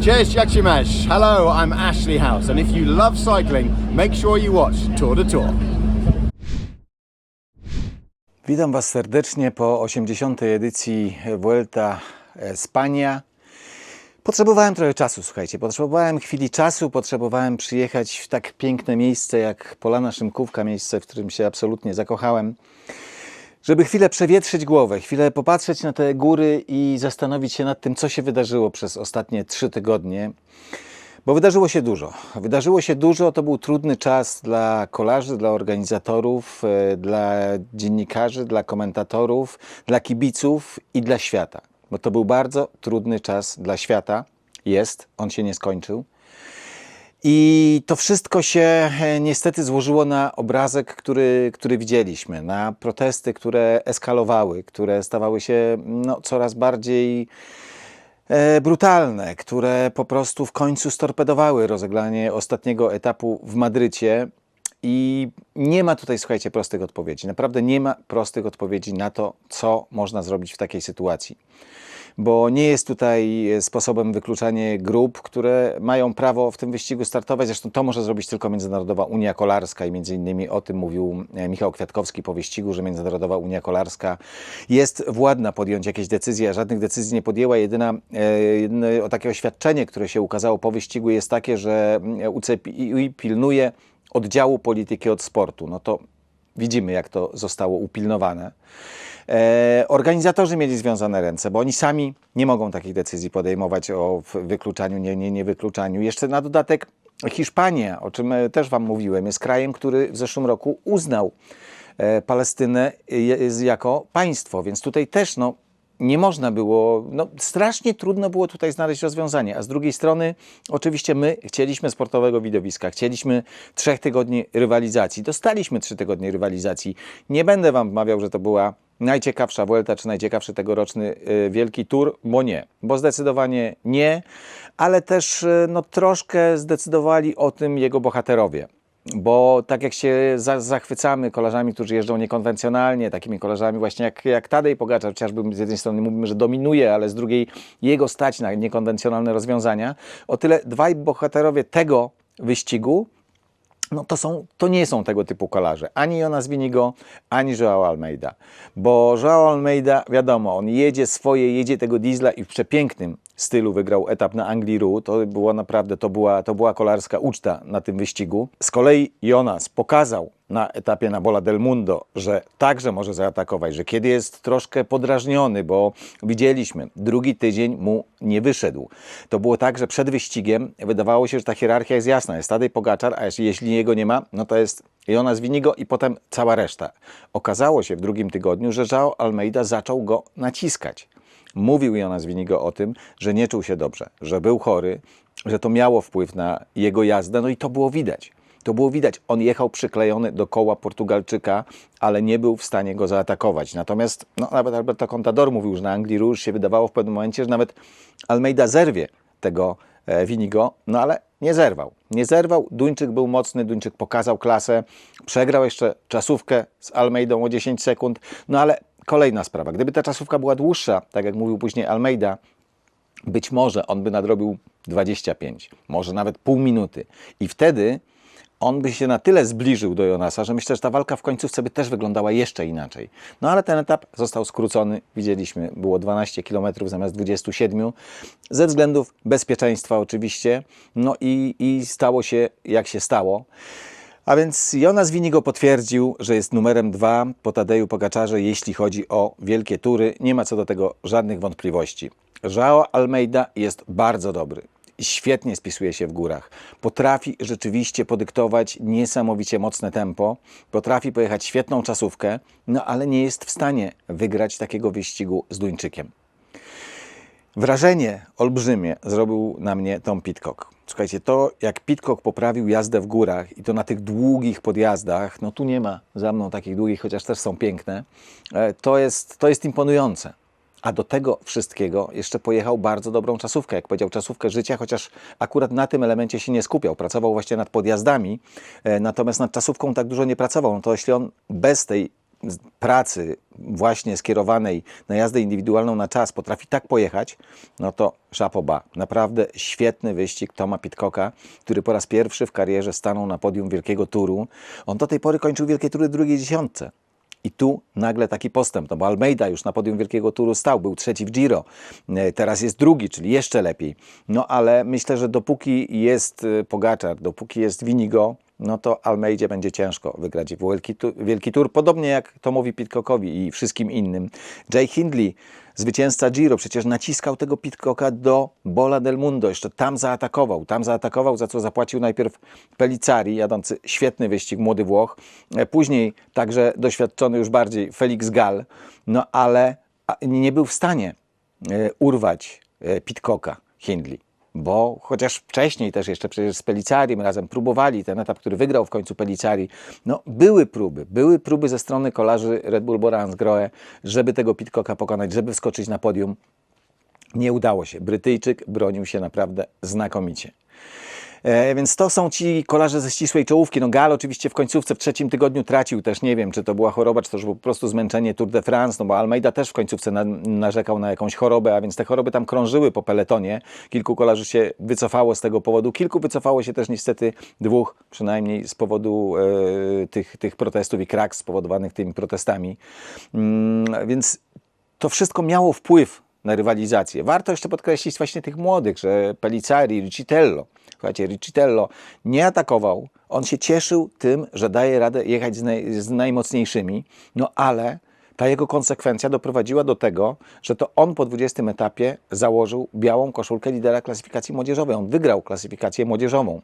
Cześć, jak się masz? Hello, I'm Ashley House, and if you love cycling, make sure you watch Tour de Tour. Witam Was serdecznie po 80. edycji Vuelta Spania. Potrzebowałem trochę czasu, słuchajcie. Potrzebowałem chwili czasu, potrzebowałem przyjechać w tak piękne miejsce jak Polana Szymkówka, miejsce, w którym się absolutnie zakochałem, żeby chwilę przewietrzyć głowę, chwilę popatrzeć na te góry i zastanowić się nad tym, co się wydarzyło przez ostatnie trzy tygodnie. Bo wydarzyło się dużo. Wydarzyło się dużo, to był trudny czas dla kolarzy, dla organizatorów, e, dla dziennikarzy, dla komentatorów, dla kibiców i dla świata. Bo to był bardzo trudny czas dla świata. Jest, on się nie skończył. I to wszystko się e, niestety złożyło na obrazek, który, który widzieliśmy, na protesty, które eskalowały, które stawały się no, coraz bardziej e, brutalne, które po prostu w końcu storpedowały rozegranie ostatniego etapu w Madrycie. I nie ma tutaj, słuchajcie, prostych odpowiedzi. Naprawdę nie ma prostych odpowiedzi na to, co można zrobić w takiej sytuacji. Bo nie jest tutaj sposobem wykluczanie grup, które mają prawo w tym wyścigu startować. Zresztą to może zrobić tylko Międzynarodowa Unia Kolarska i między innymi o tym mówił e, Michał Kwiatkowski po wyścigu, że Międzynarodowa Unia Kolarska jest władna podjąć jakieś decyzje, a żadnych decyzji nie podjęła. Jedyna, e, jedyne o takie oświadczenie, które się ukazało po wyścigu jest takie, że UCI pilnuje oddziału polityki od sportu. No to widzimy, jak to zostało upilnowane. E, organizatorzy mieli związane ręce, bo oni sami nie mogą takich decyzji podejmować o wykluczaniu, nie, nie, nie wykluczaniu. Jeszcze na dodatek Hiszpania, o czym e, też Wam mówiłem, jest krajem, który w zeszłym roku uznał e, Palestynę jako państwo, więc tutaj też no, nie można było, no strasznie trudno było tutaj znaleźć rozwiązanie, a z drugiej strony oczywiście my chcieliśmy sportowego widowiska, chcieliśmy trzech tygodni rywalizacji, dostaliśmy trzy tygodnie rywalizacji. Nie będę Wam wmawiał, że to była najciekawsza Vuelta, czy najciekawszy tegoroczny y, wielki tour, bo nie, bo zdecydowanie nie, ale też y, no, troszkę zdecydowali o tym jego bohaterowie. Bo tak jak się za, zachwycamy kolarzami, którzy jeżdżą niekonwencjonalnie, takimi kolarzami właśnie jak, jak Tadej Pogaczar, chociażby z jednej strony mówimy, że dominuje, ale z drugiej jego stać na niekonwencjonalne rozwiązania, o tyle dwaj bohaterowie tego wyścigu no to, są, to nie są tego typu kolarze. Ani Jonas Winigo, ani Joao Almeida. Bo Joao Almeida, wiadomo, on jedzie swoje, jedzie tego diesla i w przepięknym stylu wygrał etap na Angliru. To było naprawdę, to była, to była kolarska uczta na tym wyścigu. Z kolei Jonas pokazał na etapie na Bola del Mundo, że także może zaatakować, że kiedy jest troszkę podrażniony, bo widzieliśmy, drugi tydzień mu nie wyszedł. To było tak, że przed wyścigiem wydawało się, że ta hierarchia jest jasna. Jest Tadej Pogaczar, a jeśli, jego nie ma, no to jest Jonas Winigo i potem cała reszta. Okazało się w drugim tygodniu, że Joao Almeida zaczął go naciskać. Mówił Jonas Winigo o tym, że nie czuł się dobrze, że był chory, że to miało wpływ na jego jazdę, no i to było widać. To było widać. On jechał przyklejony do koła Portugalczyka, ale nie był w stanie go zaatakować. Natomiast no, nawet Alberto Contador mówił, że na Anglii Rouge się wydawało w pewnym momencie, że nawet Almeida zerwie tego e, Winigo, no ale nie zerwał. Nie zerwał. Duńczyk był mocny, Duńczyk pokazał klasę, przegrał jeszcze czasówkę z Almeidą o 10 sekund, no ale kolejna sprawa. Gdyby ta czasówka była dłuższa, tak jak mówił później Almeida, być może on by nadrobił 25, może nawet pół minuty. I wtedy on by się na tyle zbliżył do Jonasa, że myślę, że ta walka w końcówce by też wyglądała jeszcze inaczej. No ale ten etap został skrócony, widzieliśmy, było 12 km zamiast 27, ze względów bezpieczeństwa oczywiście, no i, i stało się jak się stało. A więc Jonas Winigo potwierdził, że jest numerem dwa po Tadeju Pogaczarze, jeśli chodzi o wielkie tury. Nie ma co do tego żadnych wątpliwości. Joao Almeida jest bardzo dobry. Świetnie spisuje się w górach. Potrafi rzeczywiście podyktować niesamowicie mocne tempo. Potrafi pojechać świetną czasówkę, no ale nie jest w stanie wygrać takiego wyścigu z Duńczykiem. Wrażenie olbrzymie zrobił na mnie Tom Pitcock. Słuchajcie, to jak Pitcock poprawił jazdę w górach i to na tych długich podjazdach, no tu nie ma za mną takich długich, chociaż też są piękne, e, to jest, to jest imponujące. A do tego wszystkiego jeszcze pojechał bardzo dobrą czasówkę, jak powiedział, czasówkę życia, chociaż akurat na tym elemencie się nie skupiał. Pracował właśnie nad podjazdami, e, natomiast nad czasówką tak dużo nie pracował. No to jeśli on bez tej pracy właśnie skierowanej na jazdę indywidualną na czas potrafi tak pojechać, no to szapoba. Naprawdę świetny wyścig Toma Pitcocka, który po raz pierwszy w karierze stanął na podium Wielkiego Turu. On do tej pory kończył Wielkie Tury drugiej dziesiątce. I tu nagle taki postęp, no bo Almeida już na podium Wielkiego Turu stał, był trzeci w Giro, E, teraz jest drugi, czyli jeszcze lepiej. No ale myślę, że dopóki jest e, Pogaczar, dopóki jest Winigo, no to Almeidzie będzie ciężko wygrać Wielki, Wielki Tur, podobnie jak to mówi Pitcockowi i wszystkim innym. Jay Hindley, zwycięzca Giro, przecież naciskał tego Pitcocka do Bola del Mundo, jeszcze tam zaatakował, tam zaatakował, za co zapłacił najpierw Pellicari, jadący świetny wyścig, młody Włoch, E, później także doświadczony już bardziej Felix Gall, no ale nie był w stanie e, urwać e, Pitcocka Hindley. Bo chociaż wcześniej też jeszcze przecież z Pelicarim razem próbowali ten etap, który wygrał w końcu Pelicari, no były próby, były próby ze strony kolarzy Red Bull Bora Hansgrohe, żeby tego Pitcocka pokonać, żeby wskoczyć na podium. Nie udało się. Brytyjczyk bronił się naprawdę znakomicie. E, więc to są ci kolarze ze ścisłej czołówki. No Gal oczywiście w końcówce, w trzecim tygodniu tracił też, nie wiem, czy to była choroba, czy to już po prostu zmęczenie Tour de France, no bo Almeida też w końcówce na, narzekał na jakąś chorobę, a więc te choroby tam krążyły po peletonie. Kilku kolarzy się wycofało z tego powodu, kilku wycofało się też niestety dwóch, przynajmniej z powodu e, tych, tych protestów i krak spowodowanych tymi protestami. Mm, więc to wszystko miało wpływ na rywalizację. Warto jeszcze podkreślić właśnie tych młodych, że Pellicari, Riccitello, słuchajcie, Riccitello nie atakował, on się cieszył tym, że daje radę jechać z, naj, z najmocniejszymi, no ale ta jego konsekwencja doprowadziła do tego, że to on po 20 etapie założył białą koszulkę lidera klasyfikacji młodzieżowej. On wygrał klasyfikację młodzieżową.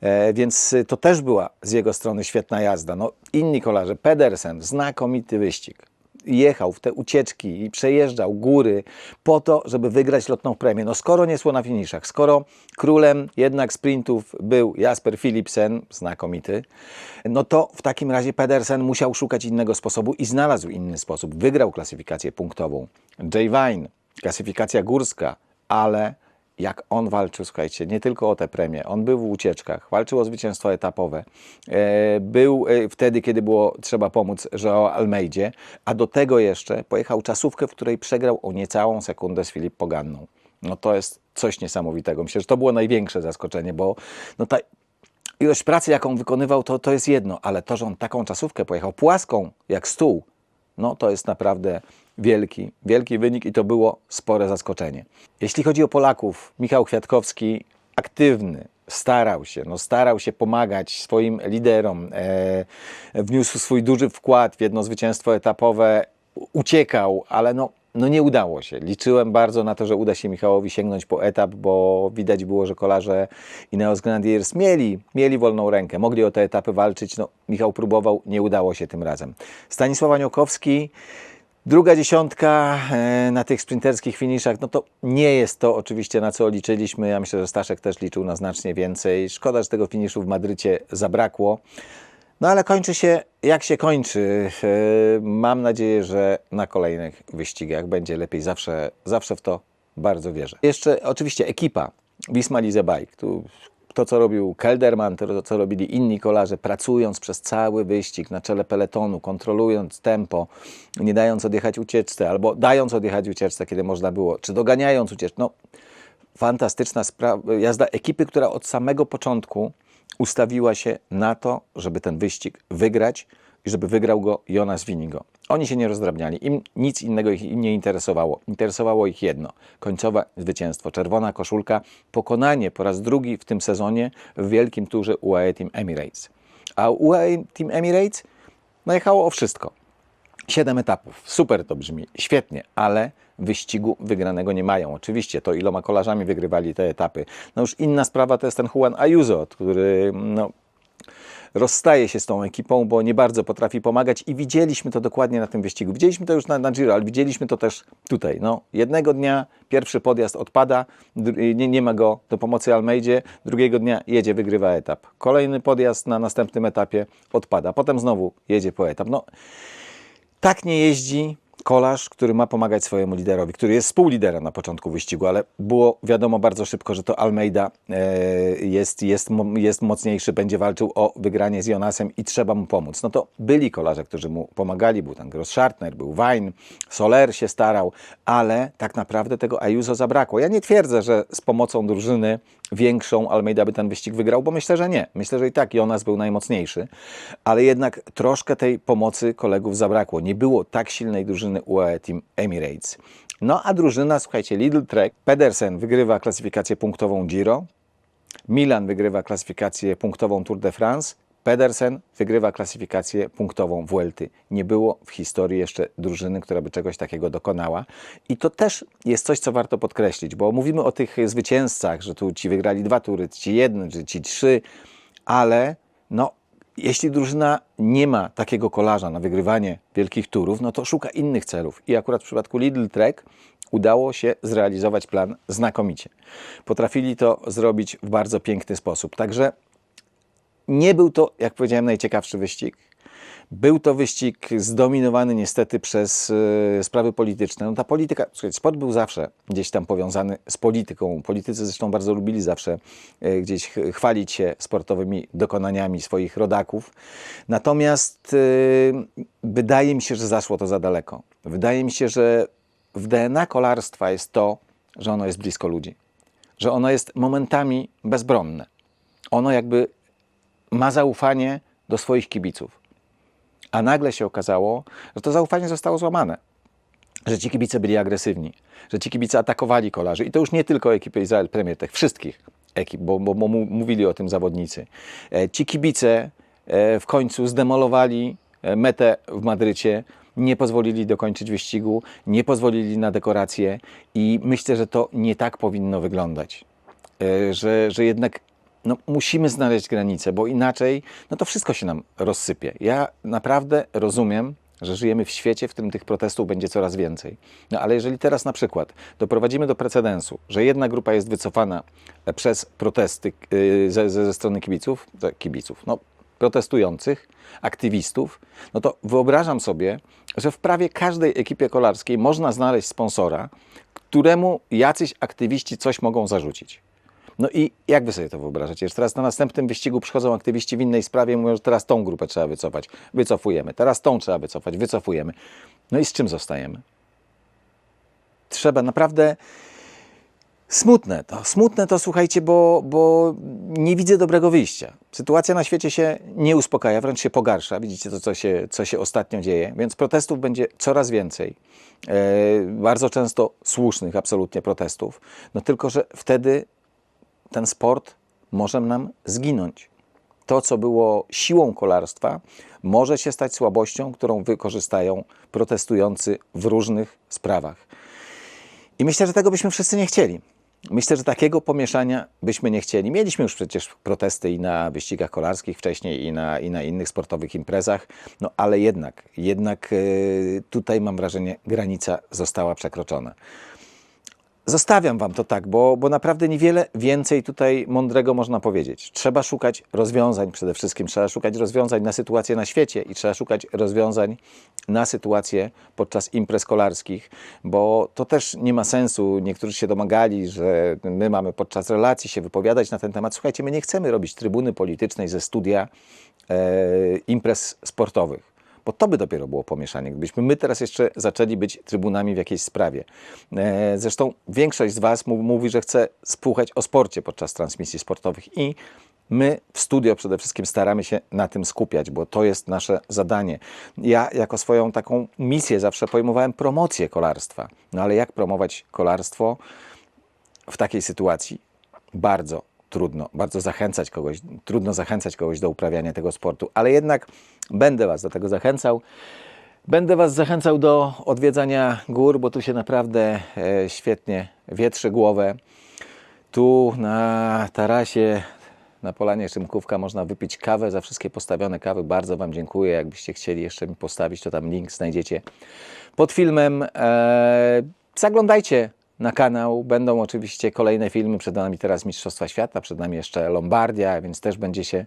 E, więc to też była z jego strony świetna jazda. No, inni kolarze, Pedersen, znakomity wyścig. Jechał w te ucieczki i przejeżdżał góry po to, żeby wygrać lotną premię. No skoro nie szło na finiszach, skoro królem jednak sprintów był Jasper Philipsen, znakomity, no to w takim razie Pedersen musiał szukać innego sposobu i znalazł inny sposób. Wygrał klasyfikację punktową. Jay Vine, klasyfikacja górska, ale jak on walczył, słuchajcie, nie tylko o tę premię, on był w ucieczkach, walczył o zwycięstwo etapowe, e, był e, wtedy, kiedy było trzeba pomóc Joao Almeidzie, a do tego jeszcze pojechał czasówkę, w której przegrał o niecałą sekundę z Filip Poganną. No to jest coś niesamowitego. Myślę, że to było największe zaskoczenie, bo no ta ilość pracy, jaką wykonywał, to, to jest jedno, ale to, że on taką czasówkę pojechał płaską, jak stół, no to jest naprawdę wielki, wielki wynik i to było spore zaskoczenie. Jeśli chodzi o Polaków, Michał Kwiatkowski aktywny, starał się, no starał się pomagać swoim liderom, e, wniósł swój duży wkład w jedno zwycięstwo etapowe, uciekał, ale no, no nie udało się. Liczyłem bardzo na to, że uda się Michałowi sięgnąć po etap, bo widać było, że kolarze Ineos Grenadiers mieli, mieli wolną rękę, mogli o te etapy walczyć. No, Michał próbował, nie udało się tym razem. Stanisław Aniołkowski, Druga dziesiątka e, na tych sprinterskich finiszach, no to nie jest to oczywiście na co liczyliśmy. Ja myślę, że Staszek też liczył na znacznie więcej. Szkoda, że tego finiszu w Madrycie zabrakło. No ale kończy się jak się kończy. E, Mam nadzieję, że na kolejnych wyścigach będzie lepiej. Zawsze, zawsze w to bardzo wierzę. Jeszcze oczywiście ekipa Wisma Lease Bike. Tu to, co robił Kelderman, to, co robili inni kolarze, pracując przez cały wyścig na czele peletonu, kontrolując tempo, nie dając odjechać ucieczce, albo dając odjechać ucieczce, kiedy można było, czy doganiając ucieczkę. No, fantastyczna spra- jazda ekipy, która od samego początku ustawiła się na to, żeby ten wyścig wygrać i żeby wygrał go Jonas Winigo. Oni się nie rozdrabniali, im nic innego ich nie interesowało. Interesowało ich jedno, końcowe zwycięstwo, czerwona koszulka, pokonanie po raz drugi w tym sezonie w wielkim turze UAE Team Emirates. A UAE Team Emirates najechało o wszystko. Siedem etapów. Super to brzmi, świetnie, ale wyścigu wygranego nie mają. Oczywiście to iloma kolarzami wygrywali te etapy. No już inna sprawa to jest ten Juan Ayuso, który no, rozstaje się z tą ekipą, bo nie bardzo potrafi pomagać i widzieliśmy to dokładnie na tym wyścigu. Widzieliśmy to już na, na Giro, ale widzieliśmy to też tutaj. No, jednego dnia pierwszy podjazd odpada, nie, nie ma go do pomocy Almeidzie, drugiego dnia jedzie, wygrywa etap. Kolejny podjazd na następnym etapie odpada, potem znowu jedzie po etap. No, tak nie jeździ kolarz, który ma pomagać swojemu liderowi, który jest współliderem na początku wyścigu, ale było wiadomo bardzo szybko, że to Almeida e, jest, jest, jest mocniejszy, będzie walczył o wygranie z Jonasem i trzeba mu pomóc. No to byli kolarze, którzy mu pomagali, był tam Gross Schartner, był Wein, Soler się starał, ale tak naprawdę tego Ayuso zabrakło. Ja nie twierdzę, że z pomocą drużyny większą Almeida by ten wyścig wygrał, bo myślę, że nie. Myślę, że i tak Jonas był najmocniejszy, ale jednak troszkę tej pomocy kolegów zabrakło. Nie było tak silnej drużyny UAE Team Emirates. No a drużyna, słuchajcie, Lidl Trek, Pedersen wygrywa klasyfikację punktową Giro, Milan wygrywa klasyfikację punktową Tour de France, Pedersen wygrywa klasyfikację punktową Vuelty. Nie było w historii jeszcze drużyny, która by czegoś takiego dokonała. I to też jest coś, co warto podkreślić, bo mówimy o tych zwycięzcach, że tu ci wygrali dwa tury, ci jeden, czy ci trzy, ale no, jeśli drużyna nie ma takiego kolarza na wygrywanie wielkich turów, no to szuka innych celów. I akurat w przypadku Lidl Trek udało się zrealizować plan znakomicie. Potrafili to zrobić w bardzo piękny sposób. Także nie był to, jak powiedziałem, najciekawszy wyścig. Był to wyścig zdominowany niestety przez e, sprawy polityczne. No ta polityka, słuchajcie, sport był zawsze gdzieś tam powiązany z polityką. Politycy zresztą bardzo lubili zawsze e, gdzieś ch- chwalić się sportowymi dokonaniami swoich rodaków. Natomiast e, wydaje mi się, że zaszło to za daleko. Wydaje mi się, że w DNA kolarstwa jest to, że ono jest blisko ludzi. Że ono jest momentami bezbronne. Ono jakby ma zaufanie do swoich kibiców. A nagle się okazało, że to zaufanie zostało złamane. Że ci kibice byli agresywni, że ci kibice atakowali kolarzy. I to już nie tylko ekipy Izrael Premier Tech, wszystkich ekip, bo, bo, bo mówili o tym zawodnicy. E, Ci kibice e, w końcu zdemolowali e, metę w Madrycie, nie pozwolili dokończyć wyścigu, nie pozwolili na dekoracje i myślę, że to nie tak powinno wyglądać. Że, że jednak no, musimy znaleźć granice, bo inaczej no to wszystko się nam rozsypie. Ja naprawdę rozumiem, że żyjemy w świecie, w którym tych protestów będzie coraz więcej. No ale jeżeli teraz na przykład doprowadzimy do precedensu, że jedna grupa jest wycofana e, przez protesty yy, ze, ze, strony kibiców, kibiców, no protestujących, aktywistów, no to wyobrażam sobie, że w prawie każdej ekipie kolarskiej można znaleźć sponsora, któremu jacyś aktywiści coś mogą zarzucić. No i jak wy sobie to wyobrażacie? Że teraz na następnym wyścigu przychodzą aktywiści w innej sprawie mówią, że teraz tą grupę trzeba wycofać. Wycofujemy. Teraz tą trzeba wycofać. Wycofujemy. No i z czym zostajemy? Trzeba naprawdę... Smutne to, smutne to słuchajcie, bo, bo nie widzę dobrego wyjścia. Sytuacja na świecie się nie uspokaja, wręcz się pogarsza. Widzicie to, co się, co się ostatnio dzieje, więc protestów będzie coraz więcej. E, bardzo często słusznych absolutnie protestów. No tylko, że wtedy ten sport może nam zginąć. To, co było siłą kolarstwa, może się stać słabością, którą wykorzystają protestujący w różnych sprawach. I myślę, że tego byśmy wszyscy nie chcieli. Myślę, że takiego pomieszania byśmy nie chcieli. Mieliśmy już przecież protesty i na wyścigach kolarskich wcześniej, i na, i na innych sportowych imprezach, no ale jednak, jednak e, tutaj mam wrażenie, granica została przekroczona. Zostawiam Wam to tak, bo, bo naprawdę niewiele więcej tutaj mądrego można powiedzieć. Trzeba szukać rozwiązań przede wszystkim. Trzeba szukać rozwiązań na sytuację na świecie i trzeba szukać rozwiązań na sytuację podczas imprez kolarskich, bo to też nie ma sensu. Niektórzy się domagali, że my mamy podczas relacji się wypowiadać na ten temat. Słuchajcie, my nie chcemy robić trybuny politycznej ze studia e, imprez sportowych. Bo to by dopiero było pomieszanie, gdybyśmy my teraz jeszcze zaczęli być trybunami w jakiejś sprawie. E, Zresztą większość z Was mówi, że chce spłuchać o sporcie podczas transmisji sportowych i my w studio przede wszystkim staramy się na tym skupiać, bo to jest nasze zadanie. Ja jako swoją taką misję zawsze pojmowałem promocję kolarstwa. No ale jak promować kolarstwo w takiej sytuacji? Bardzo trudno, bardzo zachęcać kogoś, trudno zachęcać kogoś do uprawiania tego sportu, ale jednak będę Was do tego zachęcał. Będę Was zachęcał do odwiedzania gór, bo tu się naprawdę e, świetnie wietrzy głowę. Tu na tarasie, na Polanie Szymkówka można wypić kawę za wszystkie postawione kawy. Bardzo Wam dziękuję. Jakbyście chcieli jeszcze mi postawić, to tam link znajdziecie pod filmem. E, zaglądajcie na kanał. Będą oczywiście kolejne filmy. Przed nami teraz Mistrzostwa Świata, przed nami jeszcze Lombardia, więc też będzie się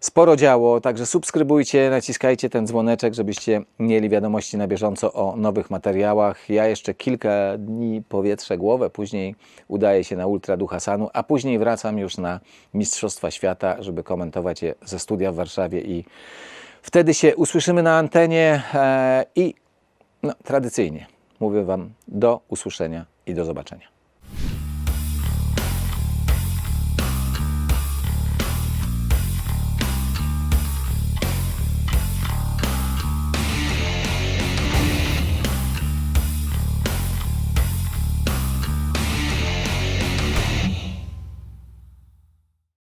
sporo działo. Także subskrybujcie, naciskajcie ten dzwoneczek, żebyście mieli wiadomości na bieżąco o nowych materiałach. Ja jeszcze kilka dni powietrzę głowę, później udaję się na Ultra du Hassanu, a później wracam już na Mistrzostwa Świata, żeby komentować je ze studia w Warszawie i wtedy się usłyszymy na antenie e, i no, tradycyjnie mówię Wam do usłyszenia i do zobaczenia.